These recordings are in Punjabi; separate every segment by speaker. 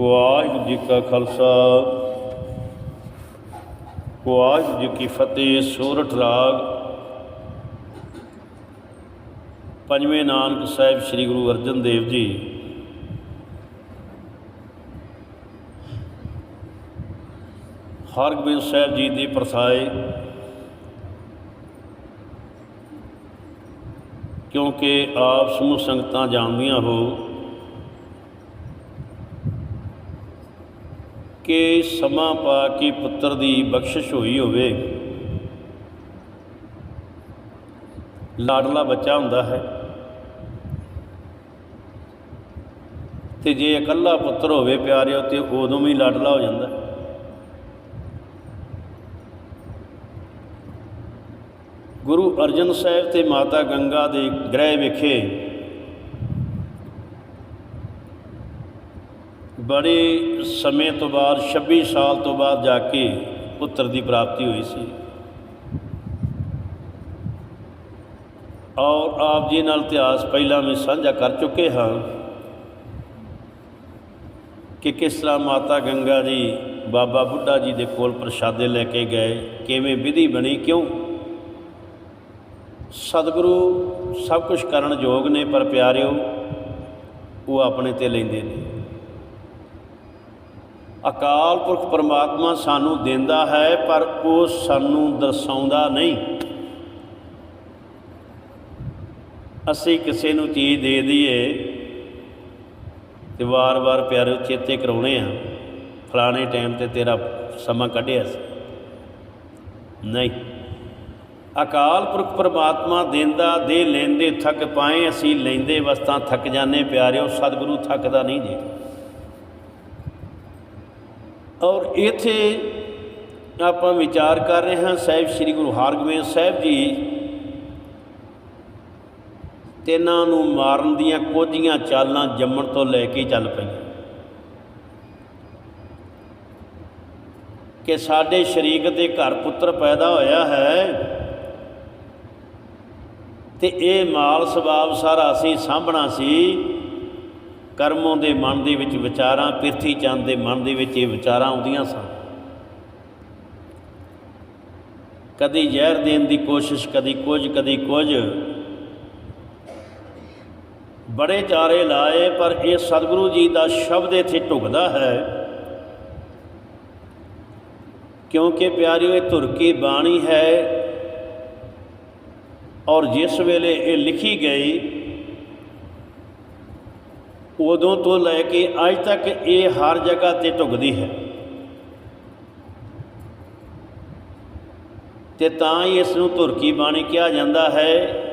Speaker 1: ਵਾਹਿਗੁਰੂ ਜੀ ਕਾ ਖਾਲਸਾ। ਵਾਹਿਗੁਰੂ ਜੀ ਕੀ ਫਤਿਹ ਸੂਰਠ ਰਾਗ। ਪੰਜਵੇਂ ਨਾਨਕ ਸਾਹਿਬ ਸ੍ਰੀ ਗੁਰੂ ਅਰਜਨ ਦੇਵ ਜੀ। ਹਰਗੋਬਿੰਦ ਸਾਹਿਬ ਜੀ ਦੀ ਪ੍ਰਥਾਏ ਕਿਉਂਕਿ ਆਪ ਸਮੂਹ ਸੰਗਤਾਂ ਜਾਣਦੀਆਂ ਹੋ ਕਿ ਸਮਾਂ ਪਾ ਕੇ ਪੁੱਤਰ ਦੀ ਬਖਸ਼ਿਸ਼ ਹੋਈ ਹੋਵੇ। ਲਾਡਲਾ ਬੱਚਾ ਹੁੰਦਾ ਹੈ। ਤੇ ਜੇ ਇਕੱਲਾ ਪੁੱਤਰ ਹੋਵੇ ਪਿਆਰਿਓ, ਤੇ ਉਦੋਂ ਵੀ ਲਾਡਲਾ ਹੋ ਜਾਂਦਾ। ਗੁਰੂ ਅਰਜਨ ਸਾਹਿਬ ਤੇ ਮਾਤਾ ਗੰਗਾ ਦੇ ਗ੍ਰਹਿ ਵਿਖੇ ਬੜੇ ਸਮੇਂ ਤੋਂ ਬਾਅਦ 26 ਸਾਲ ਤੋਂ ਬਾਅਦ ਜਾ ਕੇ ਪੁੱਤਰ ਦੀ ਪ੍ਰਾਪਤੀ ਹੋਈ ਸੀ। ਔਰ ਆਪ ਜੀ ਨਾਲ ਇਤਿਹਾਸ ਪਹਿਲਾਂ ਵੀ ਸਾਂਝਾ ਕਰ ਚੁੱਕੇ ਹਾਂ ਕਿ ਕਿਸ ਤਰ੍ਹਾਂ ਮਾਤਾ ਗੰਗਾ ਜੀ, ਬਾਬਾ ਬੁੱਢਾ ਜੀ ਦੇ ਕੋਲ ਪ੍ਰਸ਼ਾਦੇ ਲੈ ਕੇ ਗਏ, ਕਿਵੇਂ ਵਿਧੀ ਬਣੀ, ਕਿਉਂ? ਸਤਿਗੁਰੂ ਸਭ ਕੁਝ ਕਰਨ ਯੋਗ ਨੇ, ਪਰ ਪਿਆਰਿਓ, ਉਹ ਆਪਣੇ ਤੇ ਲੈਂਦੇ ਨੇ। ਅਕਾਲ ਪੁਰਖ ਪਰਮਾਤਮਾ ਸਾਨੂੰ ਦਿੰਦਾ ਹੈ, ਪਰ ਉਹ ਸਾਨੂੰ ਦਰਸਾਉਂਦਾ ਨਹੀਂ। ਅਸੀਂ ਕਿਸੇ ਨੂੰ ਚੀਜ਼ ਦੇ ਦਈਏ ਤੇ ਵਾਰ-ਵਾਰ ਪਿਆਰੇ ਚੇਤੇ ਕਰਾਉਣੇ ਆ, ਫਲਾਣੇ ਟਾਈਮ ਤੇ ਤੇਰਾ ਸਮਾਂ ਕੱਢਿਆ ਸੀ। ਨਹੀਂ। ਅਕਾਲ ਪੁਰਖ ਪਰਮਾਤਮਾ ਦਿੰਦਾ, ਦੇ ਲੈਂਦੇ ਥੱਕ ਪਾਏ, ਅਸੀਂ ਲੈਂਦੇ ਵਸਤਾਂ ਥੱਕ ਜਾਂਦੇ ਪਿਆਰਿਓ, ਸਤਿਗੁਰੂ ਥੱਕਦਾ ਨਹੀਂ ਜੀ। ਔਰ ਇਥੇ ਆਪਾਂ ਵਿਚਾਰ ਕਰ ਰਹੇ ਹਾਂ ਸਾਹਿਬ ਸ੍ਰੀ ਗੁਰੂ ਹਰਗੋਬਿੰਦ ਸਾਹਿਬ ਜੀ ਤਿੰਨਾਂ ਨੂੰ ਮਾਰਨ ਦੀਆਂ ਕੋਝੀਆਂ ਚਾਲਾਂ ਜੰਮਣ ਤੋਂ ਲੈ ਕੇ ਚੱਲ ਪਈਆਂ। ਕਿ ਸਾਡੇ ਸ਼ਰੀਕ ਦੇ ਘਰ ਪੁੱਤਰ ਪੈਦਾ ਹੋਇਆ ਹੈ ਤੇ ਇਹ ਮਾਲ ਸਬਾਬ ਸਾਰਾ ਅਸੀਂ ਸਾਂਭਣਾ ਸੀ ਕਰਮੋਂ ਦੇ ਮਨ ਦੇ ਵਿੱਚ ਵਿਚਾਰਾਂ, ਪਿਰਥੀ ਚੰਦ ਦੇ ਮਨ ਦੇ ਵਿੱਚ ਇਹ ਵਿਚਾਰਾਂ ਆਉਂਦੀਆਂ ਸਨ। ਕਦੀ ਜ਼ਹਿਰ ਦੇਣ ਦੀ ਕੋਸ਼ਿਸ਼, ਕਦੀ ਕੁਝ ਕਦੀ ਕੁਝ। ਬੜੇ ਚਾਰੇ ਲਾਏ, ਪਰ ਇਹ ਸਤਿਗੁਰੂ ਜੀ ਦਾ ਸ਼ਬਦ ਇੱਥੇ ਢੁਕਦਾ ਹੈ। ਕਿਉਂਕਿ ਪਿਆਰਿਓ, ਇਹ ਧੁਰ ਕੀ ਬਾਣੀ ਹੈ? ਔਰ ਜਿਸ ਵੇਲੇ ਇਹ ਲਿਖੀ ਗਈ ਉਦੋਂ ਤੋਂ ਲੈ ਕੇ ਅੱਜ ਤੱਕ ਇਹ ਹਰ ਜਗ੍ਹਾ ਤੇ ਢੁਕਦੀ ਹੈ। ਤੇ ਤਾਂ ਹੀ ਇਸ ਨੂੰ ਧੁਰ ਕੀ ਬਾਣੀ ਕਿਹਾ ਜਾਂਦਾ ਹੈ।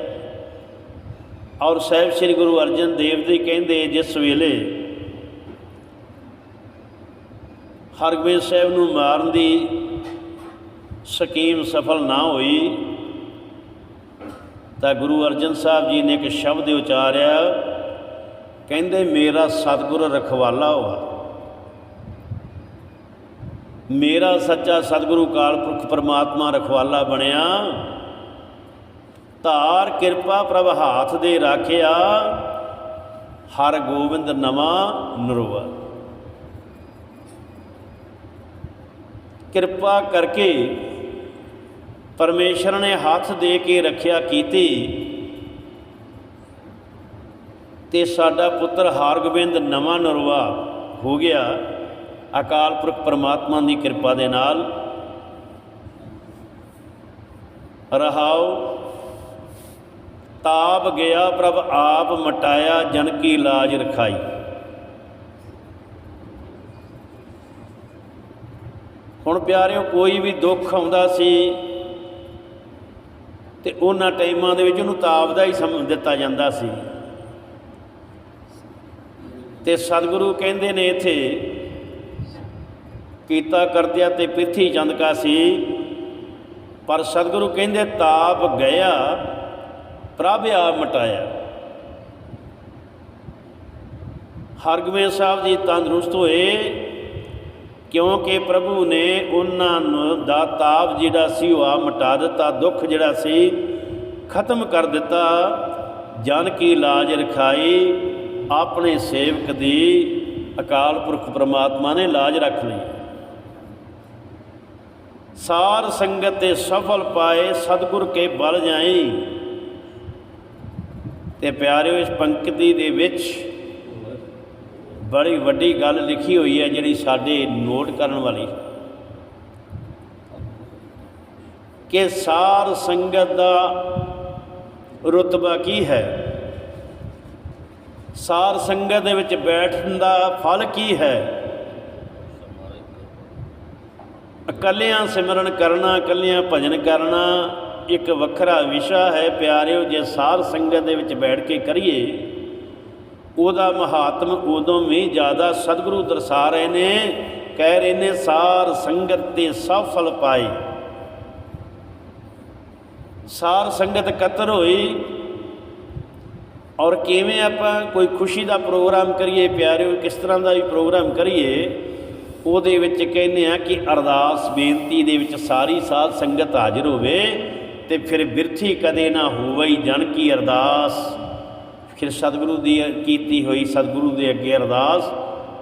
Speaker 1: ਔਰ ਸਾਹਿਬ ਸ੍ਰੀ ਗੁਰੂ ਅਰਜਨ ਦੇਵ ਜੀ ਕਹਿੰਦੇ, ਜਿਸ ਵੇਲੇ ਹਰਗੋਬਿੰਦ ਸਾਹਿਬ ਨੂੰ ਮਾਰਨ ਦੀ ਸਕੀਮ ਸਫਲ ਨਾ ਹੋਈ, ਤਾਂ ਗੁਰੂ ਅਰਜਨ ਸਾਹਿਬ ਜੀ ਨੇ ਇੱਕ ਸ਼ਬਦ ਉਚਾਰਿਆ ਕਹਿੰਦੇ ਮੇਰਾ ਸਤਿਗੁਰ ਰਖਵਾਲਾ ਹੋਆ। ਮੇਰਾ ਸੱਚਾ ਸਤਿਗੁਰੂ ਕਾਲ ਪੁਰਖ ਪਰਮਾਤਮਾ ਰਖਵਾਲਾ ਬਣਿਆ। ਧਾਰ ਕਿਰਪਾ ਪ੍ਰਭ ਹਾਥ ਦੇ ਰਾਖਿਆ। ਹਰ ਗੋਬਿੰਦ ਨਵਾਂ ਨਰਵਾ ਕਿਰਪਾ ਕਰਕੇ ਪਰਮੇਸ਼ਰ ਨੇ ਹੱਥ ਦੇ ਕੇ ਰੱਖਿਆ ਕੀਤੀ। ਤੇ ਸਾਡਾ ਪੁੱਤਰ ਹਾਰਗੋਬਿੰਦ ਨਵਾਂ ਨਰਵਾ ਹੋ ਗਿਆ। ਅਕਾਲ ਪੁਰਖ ਪਰਮਾਤਮਾ ਦੀ ਕਿਰਪਾ ਦੇ ਨਾਲ। ਰਹਾਉ, ਤਾਪ ਗਿਆ ਪ੍ਰਭ ਆਪ ਮਟਾਇਆ ਜਨ ਕੀ ਲਾਜ ਰਖਾਈ। ਹੁਣ ਪਿਆਰਿਓ, ਕੋਈ ਵੀ ਦੁੱਖ ਆਉਂਦਾ ਸੀ ਤੇ ਉਹਨਾਂ ਟਾਈਮਾਂ ਦੇ ਵਿੱਚ ਉਹਨੂੰ ਤਾਪ ਦਾ ਹੀ ਸਮਝ ਦਿੱਤਾ ਜਾਂਦਾ ਸੀ। ਤੇ ਸਤਿਗੁਰੂ ਕਹਿੰਦੇ ਨੇ ਇੱਥੇ, ਕੀਤਾ ਕਰਤਿਆ ਤੇ ਪ੍ਰਿਥੀ ਚੰਦ ਕਾ ਸੀ। ਪਰ ਸਤਿਗੁਰੂ ਕਹਿੰਦੇ, ਤਾਪ ਗਿਆ, ਪ੍ਰਭ ਆ ਮਟਾਇਆ। ਹਰਗੋਬਿੰਦ ਸਾਹਿਬ ਜੀ ਤੰਦਰੁਸਤ ਹੋਏ, ਕਿਉਂਕਿ ਪ੍ਰਭੂ ਨੇ ਉਹਨਾਂ ਨੂੰ ਦਾ ਤਾਪ ਜਿਹੜਾ ਸੀ ਉਹ ਆ ਮਟਾ ਦਿੱਤਾ, ਦੁੱਖ ਜਿਹੜਾ ਸੀ ਖਤਮ ਕਰ ਦਿੱਤਾ, ਜਨ ਕੀ ਲਾਜ ਰਖਾਈ ਆਪਣੇ ਸੇਵਕ ਦੀ ਅਕਾਲ ਪੁਰਖ ਪ੍ਰਮਾਤਮਾ ਨੇ ਲਾਜ ਰੱਖ ਲਈ। ਸਾਰ ਸੰਗਤ ਤੇ ਸਫਲ ਪਾਏ ਸਤਿਗੁਰ ਕੇ ਬਲ ਜਾਈ। ਤੇ ਪਿਆਰਿਓ, ਇਸ ਪੰਕਤੀ ਦੇ ਵਿੱਚ ਬੜੀ ਵੱਡੀ ਗੱਲ ਲਿਖੀ ਹੋਈ ਹੈ, ਜਿਹੜੀ ਸਾਡੇ ਨੋਟ ਕਰਨ ਵਾਲੀ। ਕਿ ਸਾਰ ਸੰਗਤ ਦਾ ਰੁਤਬਾ ਕੀ ਹੈ? ਸਾਰ ਸੰਗਤ ਦੇ ਵਿੱਚ ਬੈਠਣ ਦਾ ਫਲ ਕੀ ਹੈ? ਇਕੱਲਿਆਂ ਸਿਮਰਨ ਕਰਨਾ, ਇਕੱਲਿਆਂ ਭਜਨ ਕਰਨਾ ਇੱਕ ਵੱਖਰਾ ਵਿਸ਼ਾ ਹੈ। ਪਿਆਰਿਓ, ਜੇ ਸਾਰ ਸੰਗਤ ਦੇ ਵਿੱਚ ਬੈਠ ਕੇ ਕਰੀਏ, ਉਹਦਾ ਮਹਾਤਮ ਉਦੋਂ ਵੀ ਜ਼ਿਆਦਾ ਸਤਿਗੁਰੂ ਦਰਸਾ ਰਹੇ ਨੇ। ਕਹਿ ਰਹੇ ਨੇ, ਸਾਰ ਸੰਗਤ ਤੇ ਸਫਲ ਪਾਏ। ਸਾਰ ਸੰਗਤ ਕਤਰ ਹੋਈ ਔਰ ਕਿਵੇਂ ਆਪਾਂ ਕੋਈ ਖੁਸ਼ੀ ਦਾ ਪ੍ਰੋਗਰਾਮ ਕਰੀਏ, ਪਿਆਰਿਓ, ਕਿਸ ਤਰ੍ਹਾਂ ਦਾ ਵੀ ਪ੍ਰੋਗਰਾਮ ਕਰੀਏ, ਉਹਦੇ ਵਿੱਚ ਕਹਿੰਦੇ ਆ ਕਿ ਅਰਦਾਸ ਬੇਨਤੀ ਦੇ ਵਿੱਚ ਸਾਰੀ ਸਾਧ ਸੰਗਤ ਹਾਜ਼ਰ ਹੋਵੇ ਤੇ ਫਿਰ ਬਿਰਥੀ ਕਦੇ ਨਾ ਹੋਵੇ ਜਨ ਕੀ ਅਰਦਾਸ ਫਿਰ ਸਤਿਗੁਰੂ ਦੀ ਕੀਤੀ ਹੋਈ ਸਤਿਗੁਰੂ ਦੇ ਅੱਗੇ ਅਰਦਾਸ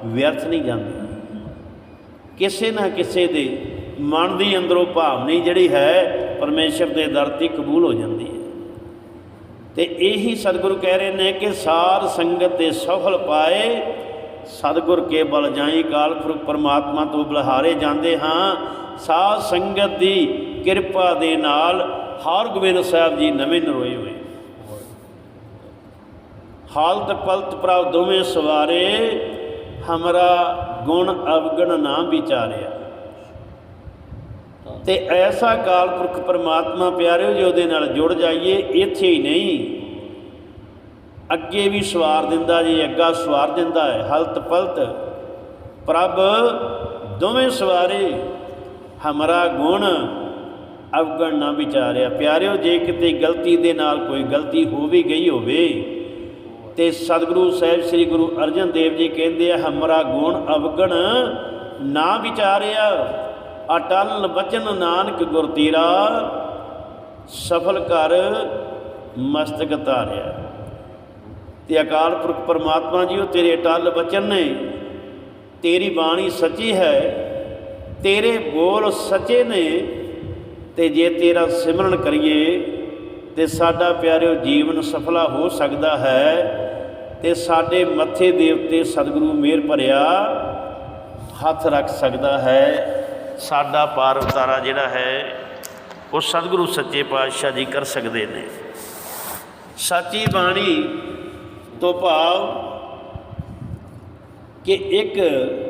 Speaker 1: ਵਿਅਰਥ ਨਹੀਂ ਜਾਂਦੀ। ਕਿਸੇ ਨਾ ਕਿਸੇ ਦੇ ਮਨ ਦੀ ਅੰਦਰੋਂ ਭਾਵਨੀ ਜਿਹੜੀ ਹੈ, ਪਰਮੇਸ਼ਰ ਦੇ ਦਰ ਤੇ ਕਬੂਲ ਹੋ ਜਾਂਦੀ ਹੈ। ਤੇ ਇਹੀ ਸਤਿਗੁਰੂ ਕਹਿ ਰਹੇ ਨੇ ਕਿ ਸਾਰ ਸੰਗਤ ਦੇ ਸਫਲ ਪਾਏ, ਸਤਿਗੁਰ ਕੇ ਬਲ ਜਾਈ ਕਾਲ ਪੁਰਖ ਪਰਮਾਤਮਾ ਤੋਂ ਬਲਹਾਰੇ ਜਾਂਦੇ ਹਾਂ। ਸਾਧ ਸੰਗਤ ਦੀ ਕਿਰਪਾ ਦੇ ਨਾਲ ਹਰ ਗੋਬਿੰਦ ਸਾਹਿਬ ਜੀ ਨਵੇਂ ਨਰੋਏ ਹੋਏ। ਹਾਲਤ ਪਲਤ ਪ੍ਰਭ ਦੋਵੇਂ ਸਵਾਰੇ, ਹਮਰਾ ਗੁਣ ਅਵਗਣ ਨਾ ਵਿਚਾਰਿਆ। ਤੇ ਐਸਾ ਕਾਲ ਪੁਰਖ ਪਰਮਾਤਮਾ ਪਿਆਰਿਓ, ਜੇ ਉਹਦੇ ਨਾਲ ਜੁੜ ਜਾਈਏ, ਇੱਥੇ ਹੀ ਨਹੀਂ। ਅੱਗੇ ਵੀ ਸਵਾਰ ਦਿੰਦਾ ਜੀ, ਅੱਗਾ ਸਵਾਰ ਦਿੰਦਾ ਹੈ, ਹਲਤ ਪਲਤ। ਪ੍ਰਭ, ਦੋਵੇਂ ਸਵਾਰੇ, ਹਮਰਾ ਗੁਣ ਅਵਗਣ ਨਾ ਵਿਚਾਰਿਆ। ਪਿਆਰਿਓ, ਜੇ ਕਿਤੇ ਗਲਤੀ ਦੇ ਨਾਲ ਕੋਈ ਗਲਤੀ ਹੋ ਵੀ ਗਈ ਹੋਵੇ, ਤੇ ਸਤਿਗੁਰੂ ਸਾਹਿਬ ਸ੍ਰੀ ਗੁਰੂ ਅਰਜਨ ਦੇਵ ਜੀ ਕਹਿੰਦੇ ਆ, ਹਮਰਾ ਗੁਣ ਅਵਗਣ ਨਾ ਵਿਚਾਰਿਆ। ਅਟਲ ਬਚਨ ਨਾਨਕ ਗੁਰ ਤੇਰਾ ਸਫਲ ਕਰ ਮਸਤਕ ਧਾਰਿਆ। ਤੇ ਅਕਾਲ ਪੁਰਖ ਪਰਮਾਤਮਾ ਜੀ ਉਹ ਤੇਰੇ ਅਟਲ ਬਚਨ ਨੇ ਤੇਰੀ ਬਾਣੀ ਸੱਚੀ ਹੈ, ਤੇਰੇ ਬੋਲ ਸੱਚੇ ਨੇ, ਤੇ ਜੇ ਤੇਰਾ ਸਿਮਰਨ ਕਰੀਏ, ਤੇ ਸਾਡਾ ਪਿਆਰਿਓ ਜੀਵਨ ਸਫਲਾ ਹੋ ਸਕਦਾ ਹੈ, ਤੇ ਸਾਡੇ ਮੱਥੇ ਦੇ ਉੱਤੇ ਸਤਿਗੁਰੂ ਮਿਹਰ ਭਰਿਆ ਹੱਥ ਰੱਖ ਸਕਦਾ ਹੈ। ਸਾਡਾ ਪਾਰ ਉਤਾਰਾ ਜਿਹੜਾ ਹੈ, ਉਹ ਸਤਿਗੁਰੂ ਸੱਚੇ ਪਾਤਸ਼ਾਹ ਜੀ ਕਰ ਸਕਦੇ ਨੇ। ਸੱਚੀ ਬਾਣੀ ਤੋਂ ਭਾਵ ਕਿ ਇੱਕ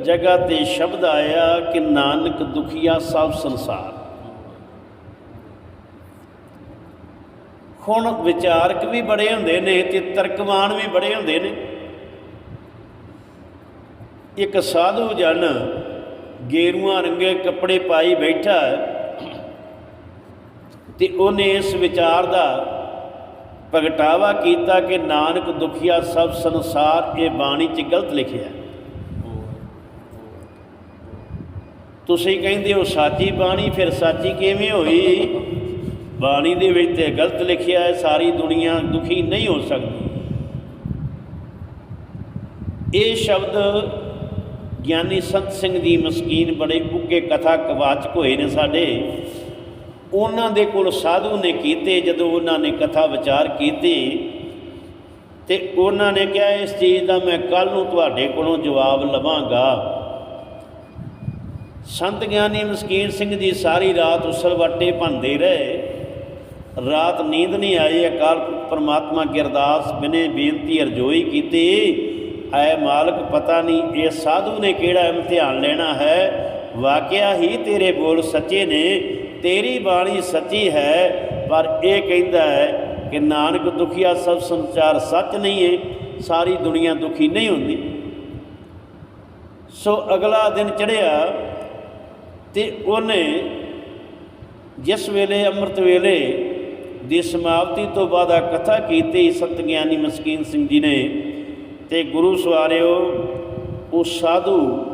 Speaker 1: ਜਗ੍ਹਾ ਤੇ ਸ਼ਬਦ ਆਇਆ ਕਿ ਨਾਨਕ ਦੁਖੀਆ ਸਭ ਸੰਸਾਰ। ਹੁਣ ਵਿਚਾਰਕ ਵੀ ਬੜੇ ਹੁੰਦੇ ਨੇ ਤੇ ਤਰਕਵਾਨ ਵੀ ਬੜੇ ਹੁੰਦੇ ਨੇ। ਇੱਕ ਸਾਧੂ ਜਨ ਗੇਰੂਆਂ ਰੰਗੇ ਕੱਪੜੇ ਪਾਈ ਬੈਠਾ ਤੇ ਉਹਨੇ ਇਸ ਵਿਚਾਰ ਦਾ ਪ੍ਰਗਟਾਵਾ ਕੀਤਾ ਕਿ ਨਾਨਕ ਦੁਖੀਆ ਸਭ ਸੰਸਾਰ ਇਹ ਬਾਣੀ 'ਚ ਗਲਤ ਲਿਖਿਆ ਤੁਸੀਂ ਕਹਿੰਦੇ ਹੋ ਸਾਚੀ ਬਾਣੀ, ਫਿਰ ਸਾਚੀ ਕਿਵੇਂ ਹੋਈ? ਬਾਣੀ ਦੇ ਵਿੱਚ ਤੇ ਗਲਤ ਲਿਖਿਆ ਹੈ, ਸਾਰੀ ਦੁਨੀਆ ਦੁਖੀ ਨਹੀਂ ਹੋ ਸਕਦੀ। ਇਹ ਸ਼ਬਦ ਗਿਆਨੀ ਸੰਤ ਸਿੰਘ ਜੀ ਮਸਕੀਨ ਬੜੇ ਉੱਗੇ ਕਥਾ ਕਵਾਚਕ ਹੋਏ ਨੇ ਸਾਡੇ। ਉਹਨਾਂ ਦੇ ਕੋਲ ਸਾਧੂ ਨੇ ਕੀਤੇ, ਜਦੋਂ ਉਹਨਾਂ ਨੇ ਕਥਾ ਵਿਚਾਰ ਕੀਤੀ, ਤੇ ਉਹਨਾਂ ਨੇ ਕਿਹਾ, ਇਸ ਚੀਜ਼ ਦਾ ਮੈਂ ਕੱਲ ਨੂੰ ਤੁਹਾਡੇ ਕੋਲੋਂ ਜਵਾਬ ਲਵਾਂਗਾ। ਸੰਤ ਗਿਆਨੀ ਮਸਕੀਨ ਸਿੰਘ ਜੀ ਸਾਰੀ ਰਾਤ ਉਸਲ ਵੱਟੇ ਭੰਦੇ ਰਹੇ। ਰਾਤ ਨੀਂਦ ਨਹੀਂ ਆਈ, ਅਕਾਲ ਪੁਰਖ ਪਰਮਾਤਮਾ ਕੀ ਅਰਦਾਸ, ਬਿਨੇ ਬੇਨਤੀ ਅਰਜ਼ੋਈ ਕੀਤੀ। ਐ ਮਾਲਕ, ਪਤਾ ਨਹੀਂ ਇਹ ਸਾਧੂ ਨੇ ਕਿਹੜਾ ਇਮਤਿਹਾਨ ਲੈਣਾ ਹੈ। ਵਾਕਿਆ ਹੀ ਤੇਰੇ ਬੋਲ ਸੱਚੇ ਨੇ, ਤੇਰੀ ਬਾਣੀ ਸੱਚੀ ਹੈ, ਪਰ ਇਹ ਕਹਿੰਦਾ ਹੈ ਕਿ ਨਾਨਕ ਦੁਖੀਆ ਸਭ ਸੰਚਾਰ ਸੱਚ ਨਹੀਂ ਏ, ਸਾਰੀ ਦੁਨੀਆ ਦੁਖੀ ਨਹੀਂ ਹੁੰਦੀ। ਸੋ ਅਗਲਾ ਦਿਨ ਚੜਿਆ ਤੇ ਉਹਨੇ ਜਿਸ ਵੇਲੇ ਅੰਮ੍ਰਿਤ ਵੇਲੇ ਦੀ ਸਮਾਪਤੀ ਤੋਂ ਬਾਅਦ ਆ ਕਥਾ ਕੀਤੀ ਸੰਤ ਗਿਆਨੀ ਮਸਕੀਨ ਸਿੰਘ ਜੀ ਨੇ ਤੇ ਗੁਰੂ ਸਵਾਰਿਓ ਉਹ ਸਾਧੂ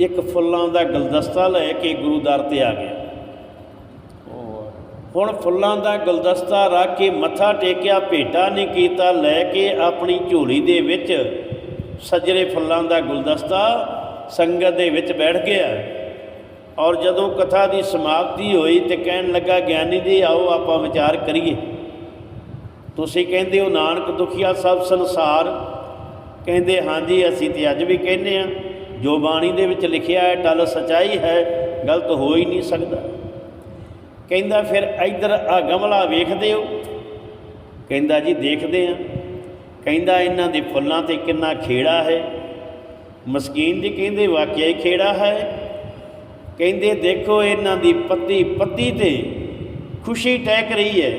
Speaker 1: ਇੱਕ ਫੁੱਲਾਂ ਦਾ ਗੁਲਦਸਤਾ ਲੈ ਕੇ ਗੁਰੂ ਦਰ ਤੇ ਆ ਗਿਆ। ਹੁਣ ਫੁੱਲਾਂ ਦਾ ਗੁਲਦਸਤਾ ਰੱਖ ਕੇ ਮੱਥਾ ਟੇਕਿਆ, ਭੇਟਾ ਨਹੀਂ ਕੀਤਾ, ਲੈ ਕੇ ਆਪਣੀ ਝੋਲੀ ਦੇ ਵਿੱਚ ਸੱਜਰੇ ਫੁੱਲਾਂ ਦਾ ਗੁਲਦਸਤਾ ਸੰਗਤ ਦੇ ਵਿੱਚ ਬੈਠ ਗਿਆ। ਔਰ ਜਦੋਂ ਕਥਾ ਦੀ ਸਮਾਪਤੀ ਹੋਈ ਤੇ ਕਹਿਣ ਲੱਗਾ, ਗਿਆਨੀ ਜੀ, ਆਓ ਆਪਾਂ ਵਿਚਾਰ ਕਰੀਏ। ਤੁਸੀਂ ਕਹਿੰਦੇ ਹੋ, ਨਾਨਕ ਦੁਖੀਆ ਸਭ ਸੰਸਾਰ ਕਹਿੰਦੇ ਹਾਂਜੀ ਅਸੀਂ ਤੇ ਅੱਜ ਵੀ ਕਹਿੰਦੇ ਆ ਜੋ ਬਾਣੀ ਦੇ ਵਿੱਚ ਲਿਖਿਆ ਹੈ, ਟਲ ਸਚਾਈ ਹੈ, ਗਲਤ ਹੋ ਹੀ ਨਹੀਂ ਸਕਦਾ। ਕਹਿੰਦਾ, ਫਿਰ ਇੱਧਰ ਆ ਗਮਲਾ ਵੇਖਦੇ ਹੋ? ਕਹਿੰਦਾ, ਜੀ, ਦੇਖਦੇ ਆ ਕਹਿੰਦਾ, ਇਹਨਾਂ ਦੇ ਫੁੱਲਾਂ ਤੇ ਕਿੰਨਾ ਖੇੜਾ ਹੈ? ਮਸਕੀਨ ਜੀ ਕਹਿੰਦੇ, ਵਾਕਿਆ ਹੀ ਖੇੜਾ ਹੈ। ਕਹਿੰਦੇ, ਦੇਖੋ, ਇਹਨਾਂ ਦੀ ਪੱਤੀ ਪੱਤੀ ਤੇ ਖੁਸ਼ੀ ਟਹਿਕ ਰਹੀ ਹੈ।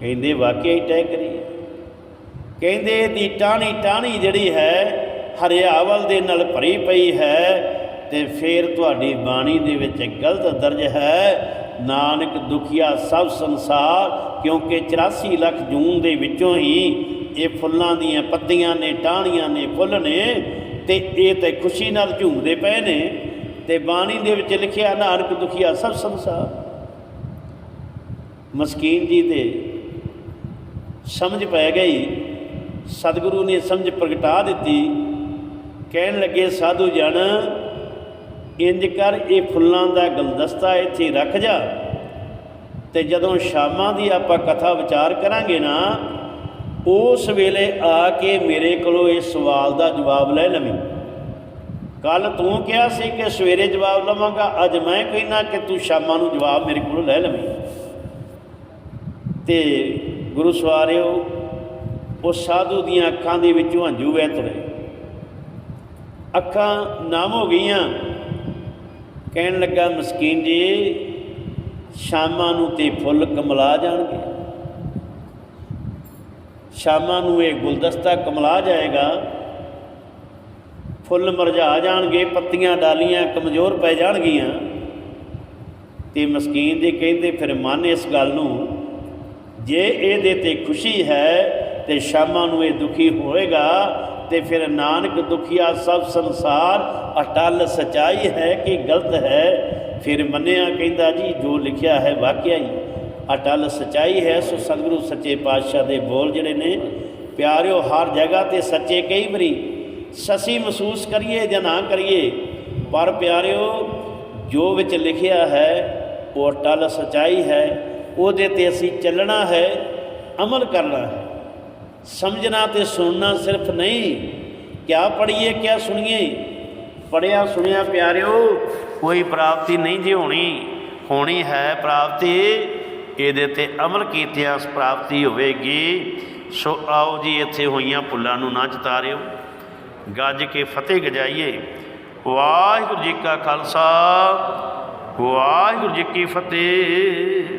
Speaker 1: ਕਹਿੰਦੇ, ਵਾਕਿਆ ਹੀ ਟਹਿਕ ਰਹੀ ਕਹਿੰਦੇ ਦੀ ਟਾਹਣੀ ਟਾਹਣੀ ਜਿਹੜੀ ਹੈ ਹਰਿਆਵਲ ਦੇ ਨਾਲ ਭਰੀ ਪਈ ਹੈ ਤੇ ਫਿਰ ਤੁਹਾਡੀ ਬਾਣੀ ਦੇ ਵਿੱਚ ਗਲਤ ਦਰਜ ਹੈ। ਨਾਨਕ ਦੁਖੀਆ ਸਭ ਸੰਸਾਰ, ਕਿਉਂਕਿ 84 ਲੱਖ ਜੂਨ ਦੇ ਵਿੱਚੋਂ ਹੀ ਇਹ ਫੁੱਲਾਂ ਦੀਆਂ ਪੱਤੀਆਂ ਨੇ, ਟਾਹਣੀਆਂ ਨੇ ਫੁੱਲ ਨੇ ਤੇ ਇਹ ਤੇ ਖੁਸ਼ੀ ਨਾਲ ਝੂਮਦੇ ਪਏ ਨੇ ਤੇ ਬਾਣੀ ਦੇ ਵਿੱਚ ਲਿਖਿਆ ਨਾਨਕ ਦੁਖੀਆ ਸਭ ਸੰਸਾਰ। ਮਸਕੀਨ ਜੀ ਦੇ ਸਮਝ ਪੈ ਗਈ ਸਤਿਗੁਰੂ ਨੇ ਸਮਝ ਪ੍ਰਗਟਾ ਦਿੱਤੀ। ਕਹਿਣ ਲੱਗੇ, ਸਾਧੂ ਜਨ, ਇੰਜ ਕਰ, ਇਹ ਫੁੱਲਾਂ ਦਾ ਗੁਲਦਸਤਾ ਇੱਥੇ ਰੱਖ ਜਾ। ਤੇ ਜਦੋਂ ਸ਼ਾਮਾਂ ਦੀ ਆਪਾਂ ਕਥਾ ਵਿਚਾਰ ਕਰਾਂਗੇ ਨਾ, ਉਸ ਵੇਲੇ ਆ ਕੇ ਮੇਰੇ ਕੋਲੋਂ ਇਸ ਸਵਾਲ ਦਾ ਜਵਾਬ ਲੈ ਲਵੀਂ। ਕੱਲ ਤੂੰ ਕਿਹਾ ਸੀ ਕਿ ਸਵੇਰੇ ਜਵਾਬ ਲਵਾਂਗਾ, ਅੱਜ ਮੈਂ ਕਹਿੰਦਾ ਕਿ ਤੂੰ ਸ਼ਾਮਾਂ ਨੂੰ ਜਵਾਬ ਮੇਰੇ ਕੋਲੋਂ ਲੈ ਲਵੀਂ। ਤੇ ਗੁਰੂ ਸਵਾਰਿਓ ਉਹ ਸਾਧੂ ਦੀਆਂ ਅੱਖਾਂ ਦੇ ਵਿੱਚੋਂ ਹੰਝੂ ਵਹਿ ਤੁਰੇ ਅੱਖਾਂ ਨਾਮ ਹੋ ਗਈਆਂ। ਕਹਿਣ ਲੱਗਾ, ਮਸਕੀਨ ਜੀ, ਸ਼ਾਮਾਂ ਨੂੰ ਤੇ ਫੁੱਲ ਕਮਲਾ ਜਾਣਗੇ। ਸ਼ਾਮਾਂ ਨੂੰ ਇਹ ਗੁਲਦਸਤਾ ਕਮਲਾ ਜਾਏਗਾ। ਫੁੱਲ ਮਰਝਾ ਜਾਣਗੇ, ਪੱਤੀਆਂ, ਡਾਲੀਆਂ ਕਮਜ਼ੋਰ ਪੈ ਜਾਣਗੀਆਂ। ਤੇ ਮਸਕੀਨ ਜੀ ਕਹਿੰਦੇ, ਫਿਰ ਮਨ ਇਸ ਗੱਲ ਨੂੰ, ਜੇ ਇਹਦੇ ਤੇ ਖੁਸ਼ੀ ਹੈ ਤੇ ਸ਼ਾਮਾਂ ਨੂੰ ਇਹ ਦੁਖੀ ਹੋਏਗਾ ਤੇ ਫਿਰ ਨਾਨਕ ਦੁਖੀਆ ਸਭ ਸੰਸਾਰ, ਅਟਲ ਸਚਾਈ ਹੈ ਕਿ ਗਲਤ ਹੈ? ਫਿਰ ਮੰਨਿਆ ਕਹਿੰਦਾ ਜੀ, ਜੋ ਲਿਖਿਆ ਹੈ ਵਾਕਿਆ ਹੀ। ਅਟਲ ਸਚਾਈ ਹੈ, ਸੋ ਸਤਿਗੁਰੂ ਸੱਚੇ ਪਾਤਸ਼ਾਹ ਦੇ ਬੋਲ ਜਿਹੜੇ ਨੇ, ਪਿਆਰਿਓ, ਹਰ ਜਗ੍ਹਾ ਤੇ ਸੱਚੇ ਕਈ ਵਾਰੀ। ਸਸੀ ਮਹਿਸੂਸ ਕਰੀਏ ਜਾਂ ਨਾ ਕਰੀਏ, ਪਰ ਪਿਆਰਿਓ, ਜੋ ਵਿੱਚ ਲਿਖਿਆ ਹੈ, ਉਹ ਅਟਲ ਸਚਾਈ ਹੈ। ਉਹਦੇ ਤੇ ਅਸੀਂ ਚੱਲਣਾ ਹੈ, ਅਮਲ ਕਰਨਾ ਹੈ। ਸਮਝਣਾ ਤੇ ਸੁਣਨਾ ਸਿਰਫ ਨਹੀਂ। ਕਿਆ ਪੜ੍ਹੀਏ, ਕਿਆ ਸੁਣੀਏ। ਪੜਿਆ ਸੁਣਿਆ ਪਿਆਰਿਓ, ਕੋਈ ਪ੍ਰਾਪਤੀ ਨਹੀਂ ਜੀ ਹੋਣੀ। ਹੋਣੀ ਹੈ ਪ੍ਰਾਪਤੀ। ਇਹਦੇ ਤੇ ਅਮਲ ਕੀਤਿਆਂ ਪ੍ਰਾਪਤੀ ਹੋਵੇਗੀ। ਸੋ ਆਓ ਜੀ, ਇੱਥੇ ਹੋਈਆਂ ਭੁੱਲਾਂ ਨੂੰ ਨਾ ਚਤਾਰਿਓ। ਗੱਜ ਕੇ ਫਤਿਹ ਗਜਾਈਏ। ਵਾਹਿਗੁਰੂ ਜੀ ਕਾ ਖਾਲਸਾ, ਵਾਹਿਗੁਰੂ ਜੀ ਕੀ ਫਤਿਹ।